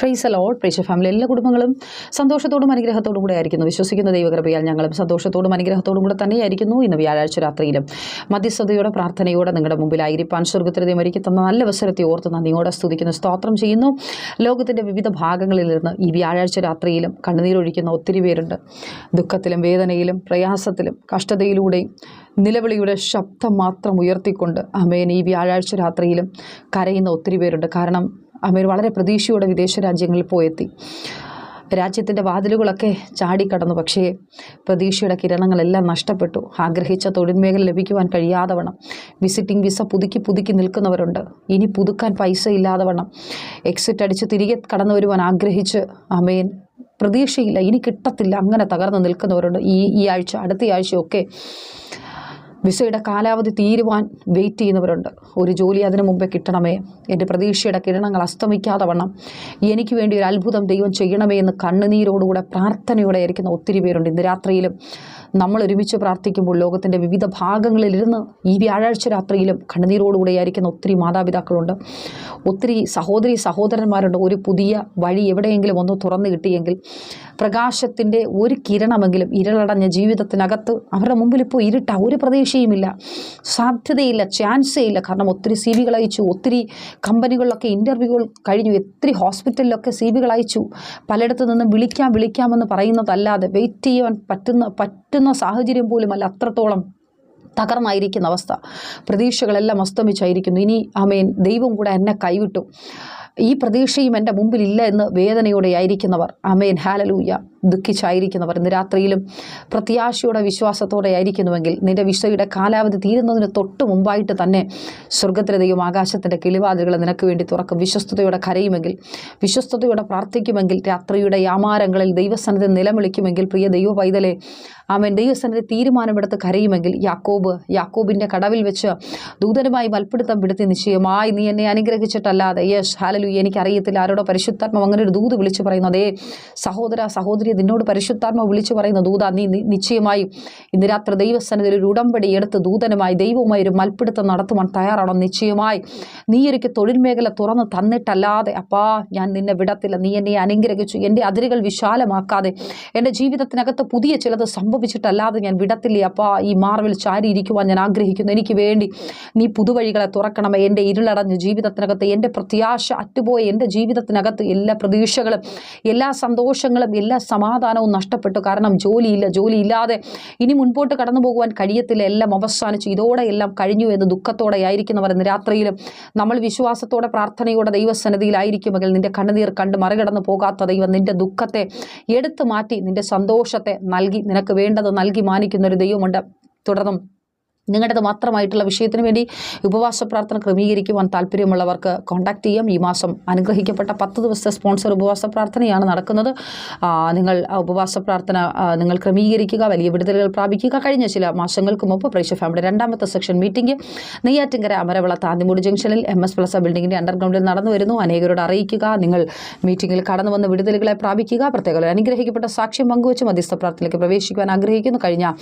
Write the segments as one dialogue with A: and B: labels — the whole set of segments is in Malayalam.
A: പ്രൈസ് അലോഡ് പ്രേക്ഷ ഫാമിലി എല്ലാ കുടുംബങ്ങളും സന്തോഷത്തോടും അനുഗ്രഹത്തോടും കൂടെ ആയിരിക്കുന്നു. വിശ്വസിക്കുന്ന ദൈവകൃപയാൽ ഞങ്ങളും സന്തോഷത്തോടും അനുഗ്രഹത്തോടും കൂടെ തന്നെയായിരിക്കുന്നു ഇന്ന് വ്യാഴാഴ്ച രാത്രിയിലും. മധ്യസ്ഥതയോടെ പ്രാർത്ഥനയോടെ നിങ്ങളുടെ മുമ്പിലായിരിക്കാൻ സ്വർഗത്തിലെ ഒരുക്കി തന്ന നല്ല അവസരത്തെ ഓർത്ത് നന്ദിയോടെ സ്തുതിക്കുന്നു. സ്തോത്രം ചെയ്യുന്നു. ലോകത്തിന്റെ വിവിധ ഭാഗങ്ങളിൽ നിന്ന് ഈ വ്യാഴാഴ്ച രാത്രിയിലും കണ്ണുനീരൊഴിക്കുന്ന ഒത്തിരി പേരുണ്ട്. ദുഃഖത്തിലും വേദനയിലും പ്രയാസത്തിലും കഷ്ടതയിലൂടെയും നിലവിളിയുടെ ശബ്ദം മാത്രം ഉയർത്തിക്കൊണ്ട് അമേൻ ഈ വ്യാഴാഴ്ച രാത്രിയിലും കരയുന്ന ഒത്തിരി പേരുണ്ട്. കാരണം അമേൻ വളരെ പ്രതീക്ഷയോടെ വിദേശ രാജ്യങ്ങളിൽ പോയെത്തി. രാജ്യത്തിന്റെ വാതിലുകളൊക്കെ ചാടിക്കടന്നു പക്ഷേ പ്രതീക്ഷയുടെ കിരണങ്ങളെല്ലാം നഷ്ടപ്പെട്ടു. ആഗ്രഹിച്ച തൊഴിൽ മേഖല ലഭിക്കുവാൻ കഴിയാതെ വിസിറ്റിംഗ് വിസ പുതുക്കി പുതുക്കി നിൽക്കുന്നവരുണ്ട്. ഇനി പുതുക്കാൻ പൈസ ഇല്ലാതെ എക്സിറ്റ് അടിച്ച് തിരികെ കടന്നു വരുവാൻ ആഗ്രഹിച്ച് അമേൻ. പ്രതീക്ഷയില്ല. ഇനി കിട്ടത്തില്ല. അങ്ങനെ തകർന്ന് നിൽക്കുന്നവരുണ്ട്. ഈ ഈ ആഴ്ച അടുത്ത ആഴ്ചയൊക്കെ വിസയുടെ കാലാവധി തീരുവാൻ വെയിറ്റ് ചെയ്യുന്നവരുണ്ട്. ഒരു ജോലി അതിനു മുമ്പേ കിട്ടണമേ. എന്റെ പ്രതീക്ഷയുടെ കിരണങ്ങൾ അസ്തമിക്കാതെ വണ്ണം എനിക്ക് വേണ്ടി ഒരു അത്ഭുതം ദൈവം ചെയ്യണമേ എന്ന് കണ്ണുനീരോടുകൂടെ പ്രാർത്ഥനയോടെ ആയിരിക്കുന്ന ഒത്തിരി പേരുണ്ട്. ഇന്ന് രാത്രിയിലും നമ്മൾ ഒരുമിച്ച് പ്രാർത്ഥിക്കുമ്പോൾ ലോകത്തിന്റെ വിവിധ ഭാഗങ്ങളിലിരുന്ന് ഈ വ്യാഴാഴ്ച രാത്രിയിലും കണ്ണുനീരോടുകൂടെ ആയിരിക്കുന്ന ഒത്തിരി മാതാപിതാക്കളുണ്ട്. ഒത്തിരി സഹോദരി സഹോദരന്മാരുണ്ട്. ഒരു പുതിയ വഴി എവിടെയെങ്കിലും ഒന്ന് തുറന്നു കിട്ടിയെങ്കിൽ പ്രകാശത്തിന്റെ ഒരു കിരണമെങ്കിലും ഇരളടഞ്ഞ ജീവിതത്തിനകത്ത് അവരുടെ മുമ്പിൽ ഇപ്പോൾ ഇരുട്ട. ഒരു പ്രതീക്ഷയുമില്ല. സാധ്യതയില്ല. ചാൻസേ ഇല്ല. കാരണം ഒത്തിരി സി വികൾ അയച്ചു. ഒത്തിരി കമ്പനികളിലൊക്കെ ഇന്റർവ്യൂകൾ കഴിഞ്ഞു. ഒത്തിരി ഹോസ്പിറ്റലിലൊക്കെ സി വികൾ അയച്ചു. പലയിടത്തു നിന്നും വിളിക്കാം വിളിക്കാമെന്ന് പറയുന്നതല്ലാതെ വെയിറ്റ് ചെയ്യാൻ പറ്റുന്ന പറ്റുന്ന സാഹചര്യം പോലും അല്ല അത്രത്തോളം. തകർന്നായിരിക്കുന്ന അവസ്ഥ. പ്രതീക്ഷകളെല്ലാം അസ്തമിച്ചായിരിക്കുന്നു. ഇനി ആമേൻ ദൈവം കൂടെ എന്നെ കൈവിട്ടു. ഈ പ്രതീക്ഷയും എന്റെ മുമ്പിലില്ല എന്ന് വേദനയോടെ ആയിരിക്കുന്നവർ അമേൻ ഹാലലൂയ. ദുഃഖിച്ചായിരിക്കുന്നവർ. ഇന്ന് രാത്രിയിലും പ്രത്യാശയോടെ വിശ്വാസത്തോടെ ആയിരിക്കുന്നുവെങ്കിൽ നിന്റെ വിഷയുടെ കാലാവധി തീരുന്നതിന് തൊട്ട് മുമ്പായിട്ട് തന്നെ സ്വർഗത്തിലെ ദൈവം ആകാശത്തിന്റെ കിളിവാതിലുകൾ നിനക്ക് വേണ്ടി തുറക്കും. വിശ്വസ്തയോടെ കരയുമെങ്കിൽ വിശ്വസ്തയോടെ പ്രാർത്ഥിക്കുമെങ്കിൽ രാത്രിയുടെ യാമാരങ്ങളിൽ ദൈവസന്നിധി നിലവിളിക്കുമെങ്കിൽ പ്രിയ ദൈവ പൈതലെ ആമൻ. ദൈവസ്ഥാനത്തെ തീരുമാനമെടുത്ത് കരയുമെങ്കിൽ യാക്കോബ് യാക്കോബിന്റെ കടവിൽ വെച്ച് ദൂതനുമായി മൽപ്പിടുത്തം പിടുത്തി നിശ്ചയമായി നീ എന്നെ അനുഗ്രഹിച്ചിട്ടല്ലാതെ. യെസ് ഹാലലു എനിക്കറിയത്തില്ല ആരോടോ പരിശുദ്ധാത്മ അങ്ങനെ ഒരു ദൂത് വിളിച്ചു പറയുന്നു അതേ സഹോദര സഹോദരി നിന്നോട് പരിശുദ്ധാത്മ വിളിച്ചു പറയുന്ന ദൂത നീ നിശ്ചയമായി ഇന്ന് രാത്രി ദൈവസ്ഥാനത്തിൽ ഒരു ഉടമ്പടി എടുത്ത് ദൂതനുമായി ദൈവവുമായി ഒരു മൽപ്പിടുത്തം നടത്തുവാൻ തയ്യാറാണോ നിശ്ചയമായി നീ എനിക്ക് തൊഴിൽ മേഖല തുറന്ന് തന്നിട്ടല്ലാതെ അപ്പാ ഞാൻ നിന്നെ വിടത്തില്ല. നീ എന്നെ അനുഗ്രഹിച്ചു. എന്റെ അതിരുകൾ വിശാലമാക്കാതെ എന്റെ ജീവിതത്തിനകത്ത് പുതിയ ചിലത് സംഭവിച്ചിട്ടല്ലാതെ ഞാൻ വിടത്തില്ലേ? അപ്പോൾ ഈ മാർവിൽ ചാരിയിരിക്കുവാൻ ഞാൻ ആഗ്രഹിക്കുന്നു. എനിക്ക് വേണ്ടി നീ പുതുവഴികളെ തുറക്കണമേ. എന്റെ ഇരുളടഞ്ഞ ജീവിതത്തിനകത്ത് എന്റെ പ്രത്യാശ അറ്റുപോയ എന്റെ ജീവിതത്തിനകത്ത് എല്ലാ പ്രതീക്ഷകളും എല്ലാ സന്തോഷങ്ങളും എല്ലാ സമാധാനവും നഷ്ടപ്പെട്ടു. കാരണം ജോലിയില്ല ജോലിയില്ലാതെ ഇനി മുൻപോട്ട് കടന്നു പോകുവാൻ കഴിയത്തില്ല. എല്ലാം അവസാനിച്ചു. ഇതോടെ എല്ലാം കഴിഞ്ഞു എന്ന് ദുഃഖത്തോടെ ആയിരിക്കുന്നവർ ഇന്ന് രാത്രിയിലും നമ്മൾ വിശ്വാസത്തോടെ പ്രാർത്ഥനയോടെ ദൈവസന്നിധിയിലായിരിക്കുമെങ്കിൽ നിന്റെ കണ്ണുനീർ കണ്ട് മറികടന്നു പോകാത്ത ദൈവം നിന്റെ ദുഃഖത്തെ എടുത്തു മാറ്റി നിന്റെ സന്തോഷത്തെ നൽകി നിനക്ക് വേണ്ടത് നൽകി മാനിക്കുന്ന ഒരു ദൈവമുണ്ട്. തുടർന്നും നിങ്ങളുടേത് മാത്രമായിട്ടുള്ള വിഷയത്തിന് വേണ്ടി ഉപവാസ പ്രാർത്ഥന ക്രമീകരിക്കുവാൻ താല്പര്യമുള്ളവർക്ക് കോൺടാക്ട് ചെയ്യാം. ഈ മാസം അനുഗ്രഹിക്കപ്പെട്ട പത്ത് ദിവസത്തെ സ്പോൺസർ ഉപവാസ പ്രാർത്ഥനയാണ് നടക്കുന്നത്. നിങ്ങൾ ഉപവാസ പ്രാർത്ഥന നിങ്ങൾ ക്രമീകരിക്കുക വലിയ വിടുതലുകൾ പ്രാപിക്കുക. കഴിഞ്ഞ ചില മാസങ്ങൾക്ക് മുമ്പ് പ്രേക്ഷ ഫാമിലി രണ്ടാമത്തെ സെക്ഷൻ മീറ്റിംഗ് നെയ്യാറ്റിങ്കര അമരവിള താന്തിമൂട് ജംഗ്ഷനിൽ എം എസ് പ്ലസ ബിൽഡിങ്ങിന്റെ അണ്ടർഗ്രൗണ്ടിൽ നടന്നു വരുന്നു. അനേകരോട് അറിയിക്കുക നിങ്ങൾ മീറ്റിംഗിൽ കടന്നു വന്ന വിടുതലുകളെ പ്രാപിക്കുക പ്രത്യേക അനുഗ്രഹിക്കപ്പെട്ട സാക്ഷ്യം പങ്കുവച്ച് മധ്യസ്ഥ പ്രാർത്ഥനയിലേക്ക് പ്രവേശിക്കുവാൻ ആഗ്രഹിക്കുന്നു. കഴിഞ്ഞ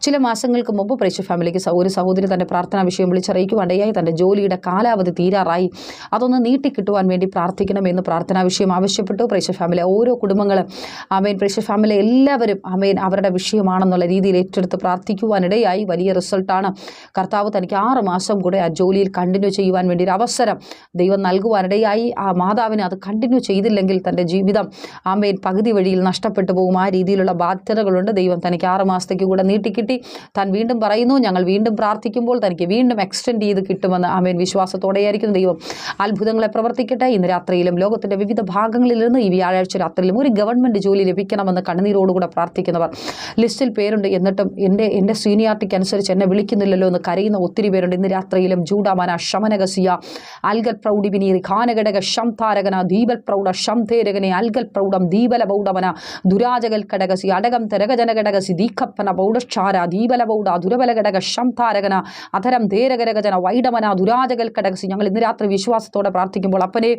A: ചില മാസങ്ങൾക്ക് മുമ്പ് പ്രേക്ഷ ഫാമിലിക്ക് സ- ഒരു സഹോദരി തന്റെ പ്രാർത്ഥനാ വിഷയം വിളിച്ചറിയിക്കുവാണ്ടയായി തന്റെ ജോലിയുടെ കാലാവധി തീരാറായി. അതൊന്ന് നീട്ടിക്കിട്ടുവാൻ വേണ്ടി പ്രാർത്ഥിക്കണമെന്ന് പ്രാർത്ഥനാ വിഷയം ആവശ്യപ്പെട്ടു. പ്രേക്ഷ ഫാമിലി ഓരോ കുടുംബങ്ങളും ആമേൻ പ്രേക്ഷ ഫാമിലി എല്ലാവരും ആമേൻ അവരുടെ വിഷയമാണെന്നുള്ള രീതിയിൽ ഏറ്റെടുത്ത് പ്രാർത്ഥിക്കുവാനിടയായി വലിയ റിസൾട്ടാണ്. കർത്താവ് തനിക്ക് ആറ് മാസം കൂടെ ആ ജോലിയിൽ കണ്ടിന്യൂ ചെയ്യുവാൻ വേണ്ടി ഒരു അവസരം ദൈവം നൽകുവാനിടയായി ആ മാതാവിന് അത് കണ്ടിന്യൂ ചെയ്തില്ലെങ്കിൽ തന്റെ ജീവിതം ആമേൻ പകുതി വഴിയിൽ നഷ്ടപ്പെട്ടു പോകും. ആ രീതിയിലുള്ള ബാധ്യതകളുണ്ട്. ദൈവം തനിക്ക് ആറ് മാസത്തേക്ക് കൂടെ നീട്ടിക്കിട്ടി. താൻ വീണ്ടും പറയുന്നു ഞങ്ങൾ വീണ്ടും പ്രാർത്ഥിക്കുമ്പോൾ തനിക്ക് വീണ്ടും എക്സ്റ്റെൻഡ് ചെയ്ത് കിട്ടുമെന്ന് ആമേൻ. വിശ്വാസത്തോടെയായിരിക്കും ദൈവം. അത്ഭുതങ്ങളെ പ്രവർത്തിക്കട്ടെ. ഇന്ന് രാത്രിയിലും ലോകത്തിന്റെ വിവിധ ഭാഗങ്ങളിൽ നിന്ന് ഈ വ്യാഴാഴ്ച രാത്രിയിലും ഒരു ഗവൺമെന്റ് ജോലി ലഭിക്കണമെന്ന് കണ്ണുനീരോടുകൂടെ പ്രാർത്ഥിക്കുന്നവർ. ലിസ്റ്റിൽ പേരുണ്ട്. എന്നിട്ടും എന്റെ എന്റെ സീനിയാരിറ്റിക്ക് അനുസരിച്ച് എന്നെ വിളിക്കുന്നില്ലല്ലോ എന്ന് കരയുന്ന ഒത്തിരി പേരുണ്ട്. ഇന്ന് രാത്രിയിലും ജൂഡാമാന ഷമനഗസിയ അൽഗൽ പ്രൗഢിബിനീറി ഖാനഘടക ശംതാരകന ദീപൽ പ്രൗഢ ശംതേരകനെ അൽഗൽ പ്രൗഢം ദീപല പൗഢമന ദുരാജകൽ കടകസി അടകം തെരകജന ഘടകസി ദീഖപ്പന പൗഢക്ഷാര ദീപല പൗഢ ദുരബല ഘടക ശംതാരകന അധരം ധേരകരകജന വൈഡമന ദുരാജകൽ കടകസി. ഞങ്ങൾ ഇന്ന് രാത്രി വിശ്വാസത്തോടെ പ്രാർത്ഥിക്കുമ്പോൾ അപ്പനെ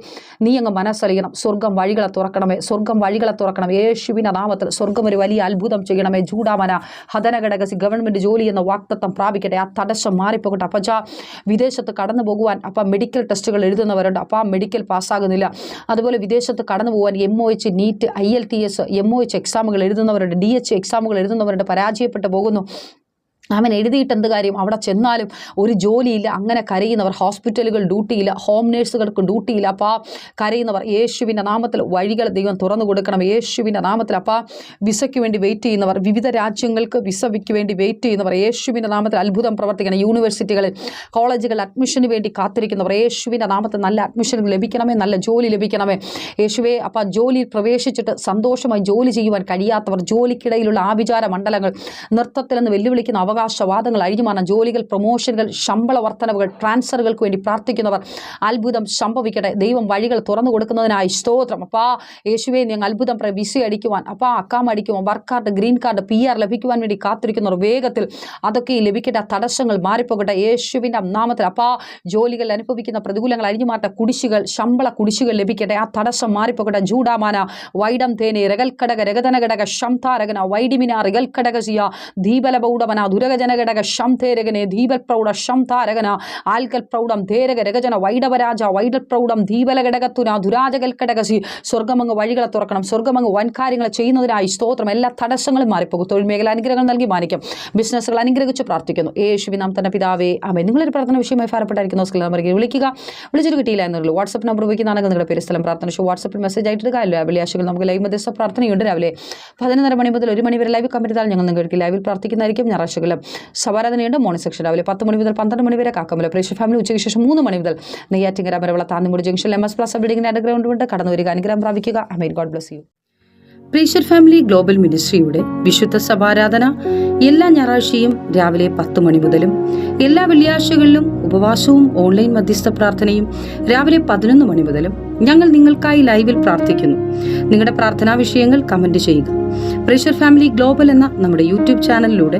A: നീ അങ്ങ് മനസ്സറിയണം. സ്വർഗം വഴികളെ തുറക്കണമേ. സ്വർഗം വഴികളെ തുറക്കണം യേശുവിന്റെ നാമത്തിൽ സ്വർഗം ഒരു വലിയ അത്ഭുതം ചെയ്യണമേ. ചൂടാമന ഹതനഘടകസി ഗവൺമെന്റ് ജോലി എന്ന വാക്തത്വം പ്രാപിക്കട്ടെ. ആ തടസ്സം മാറിപ്പോകട്ടെ. അപ്പച്ച വിദേശത്ത് കടന്നു പോകുവാൻ അപ്പം മെഡിക്കൽ ടെസ്റ്റുകൾ എഴുതുന്നവരുണ്ട്. അപ്പം ആ മെഡിക്കൽ പാസ്സാകുന്നില്ല. അതുപോലെ വിദേശത്ത് കടന്നു പോകാൻ M O H NEET I L T S M O H എക്സാമുകൾ എഴുതുന്നവരുണ്ട്. ഡി എച്ച് എക്സാമുകൾ എഴുതുന്നവരുണ്ട്. പരാജയപ്പെട്ടു പോകുന്നു. അവൻ എഴുതിയിട്ട് എന്ത് കാര്യം? അവിടെ ചെന്നാലും ഒരു ജോലിയില്ല. അങ്ങനെ കരയുന്നവർ ഹോസ്പിറ്റലുകൾ ഡ്യൂട്ടിയില്ല ഹോം നേഴ്സുകൾക്ക് ഡ്യൂട്ടിയില്ല. അപ്പോൾ കരയുന്നവർ യേശുവിന്റെ നാമത്തിൽ വഴികൾ ദൈവം തുറന്നു കൊടുക്കണം. യേശുവിന്റെ നാമത്തിൽ അപ്പോൾ വിസയ്ക്ക് വേണ്ടി വെയിറ്റ് ചെയ്യുന്നവർ വിവിധ രാജ്യങ്ങൾക്ക് വിസയ്ക്ക് വേണ്ടി വെയിറ്റ് ചെയ്യുന്നവർ യേശുവിന്റെ നാമത്തിൽ അത്ഭുതം പ്രവർത്തിക്കണം. യൂണിവേഴ്സിറ്റികളിൽ കോളേജുകളിൽ അഡ്മിഷന് വേണ്ടി കാത്തിരിക്കുന്നവർ യേശുവിന്റെ നാമത്തിൽ നല്ല അഡ്മിഷൻ ലഭിക്കണമേ നല്ല ജോലി ലഭിക്കണമേ. യേശുവെ അപ്പോൾ ജോലിയിൽ പ്രവേശിച്ചിട്ട് സന്തോഷമായി ജോലി ചെയ്യുവാൻ കഴിയാത്തവർ ജോലിക്കിടയിലുള്ള ആഭിചാര മണ്ഡലങ്ങൾ നൃത്തത്തിൽ നിന്ന് വെല്ലുവിളിക്കുന്ന അവകാശവാദങ്ങൾ അഴിഞ്ഞുമാറാൻ ജോലികൾ പ്രൊമോഷനുകൾ ശമ്പള വർധനവുകൾ ട്രാൻസ്ഫറുകൾക്ക് വേണ്ടി പ്രാർത്ഥിക്കുന്നവർ. അത്ഭുതം സംഭവിക്കട്ടെ. ദൈവം വഴികൾ തുറന്നു കൊടുക്കുന്നതിനായി സ്തോത്രം. അപ്പാ യേശുവെ ഞങ്ങൾ അത്ഭുതം പ്ര- വിസ അടിക്കുവാൻ അപ്പാ അക്കാം അടിക്കുവാൻ work card green card P R ലഭിക്കുവാൻ വേണ്ടി കാത്തിരിക്കുന്നവർ വേഗത്തിൽ അതൊക്കെ ലഭിക്കേണ്ട തടസ്സങ്ങൾ മാറിപ്പോകട്ടെ. യേശുവിന്റെ നാമത്തിൽ അപ്പാ ജോലികൾ അനുഭവിക്കുന്ന പ്രതികൂലങ്ങൾ അഴിഞ്ഞുമാറ്റ കുടിശ്ശികൾ ശമ്പള കുടിശ്ശികൾ ലഭിക്കട്ടെ. ആ തടസ്സം മാറിപ്പോകട്ടെ. ജൂഡാമാന വൈഡം തേനെ രകൽക്കടക രഗതനഘടക ശംതാരകന വൈഡിമിന റികൽക്കടകസിയ ദീപലബൗഡമന ദുരഗജനഘടക ശംതേരകനെ ഷം താരകന ആൽക്കൽ പ്രൗഢം തേരക രഗജന വൈഡവരാജ വൈഡൽ പ്രൗഢം ദീപലഘടകത്തുന ദുരാജകൽക്കടകസി സ്വർഗമങ്ങ് വഴികളെ തുറക്കണം സ്വർഗമങ്ങ് വൻകാര്യങ്ങൾ ചെയ്യുന്നതിനായി സ്തോത്രം എല്ലാ തടസ്സങ്ങളും മാറിപ്പോകും. തൊഴിൽ മേഖല അനുഗ്രഹങ്ങൾ നൽകി മാനിക്കും. ബിസിനസ്സുകൾ അനുഗ്രഹിച്ച് പ്രാർത്ഥിക്കുന്നു. യേശുവി നാം തന്നെ പിതാവേ അമേ നിങ്ങളൊരു പ്രാർത്ഥന വിഷയമായി ഭാരപ്പെട്ടായിരിക്കുന്ന. സ്കിൽ നമ്പറിൽ വിളിക്കുക. വിളിച്ചിട്ട് കിട്ടിയില്ല എന്നുള്ളൂ. വാട്സപ്പ് നമ്പർ ഉപയോഗിക്കുന്നതാണെങ്കിൽ നിങ്ങളുടെ പേര് സ്ഥലം പ്രാർത്ഥന ഷോ വാട്സപ്പിൽ മെസ്സേജ് ആയിട്ട് കാര്യമില്ല വെള്ളിയാഴ്ചകൾ നമുക്ക് ലൈവ് മധ്യസ്ഥ പ്രാർത്ഥനയുണ്ട് രാവിലെ പതിനൊന്നര മണി മുതൽ ഒരു മണി വരെ ലൈവ് കമ്പനി താൽ ഞങ്ങൾ നിങ്ങൾക്ക് ലൈവിൽ പ്രാർത്ഥിക്കുന്നതായിരിക്കും. ഞായറാഴ്ചകളിലും സവാരാധനയുണ്ട്. മോർണിംഗ് സെക്ഷൻ രാവിലെ പത്ത് മണി മുതൽ പന്ത്രണ്ട് മണി വരെ കാക്കമല. പ്രേക്ഷ ഫാമിലി ഉച്ചയ്ക്ക് ശേഷം മൂന്ന് മണി മുതൽ Neyyattinkara Maravila Thannimoodu junction M S plus ബിൽഡിംഗിന്റെ underground ഉണ്ട് കടന്നു വരിക അനുഗ്രഹം പ്രാപിക്കുക. Amen God bless you praise family global മിനിസ്ട്രിയുടെ വിശുദ്ധ സഭാരാധന എല്ലാ ഞായറാഴ്ചയും രാവിലെ പത്ത് മണി മുതലും എല്ലാ വെള്ളിയാഴ്ചകളിലും ഉപവാസവും ഓൺലൈൻ മധ്യസ്ഥ പ്രാർത്ഥനയും രാവിലെ പതിനൊന്ന് മണി മുതലും ഞങ്ങൾ നിങ്ങൾക്കായി ലൈവിൽ പ്രാർത്ഥിക്കുന്നു. നിങ്ങളുടെ പ്രാർത്ഥനാ വിഷയങ്ങൾ കമന്റ് ചെയ്യുക. പ്രീഷർ ഫാമിലി ഗ്ലോബൽ എന്ന നമ്മുടെ യൂട്യൂബ് ചാനലിലൂടെ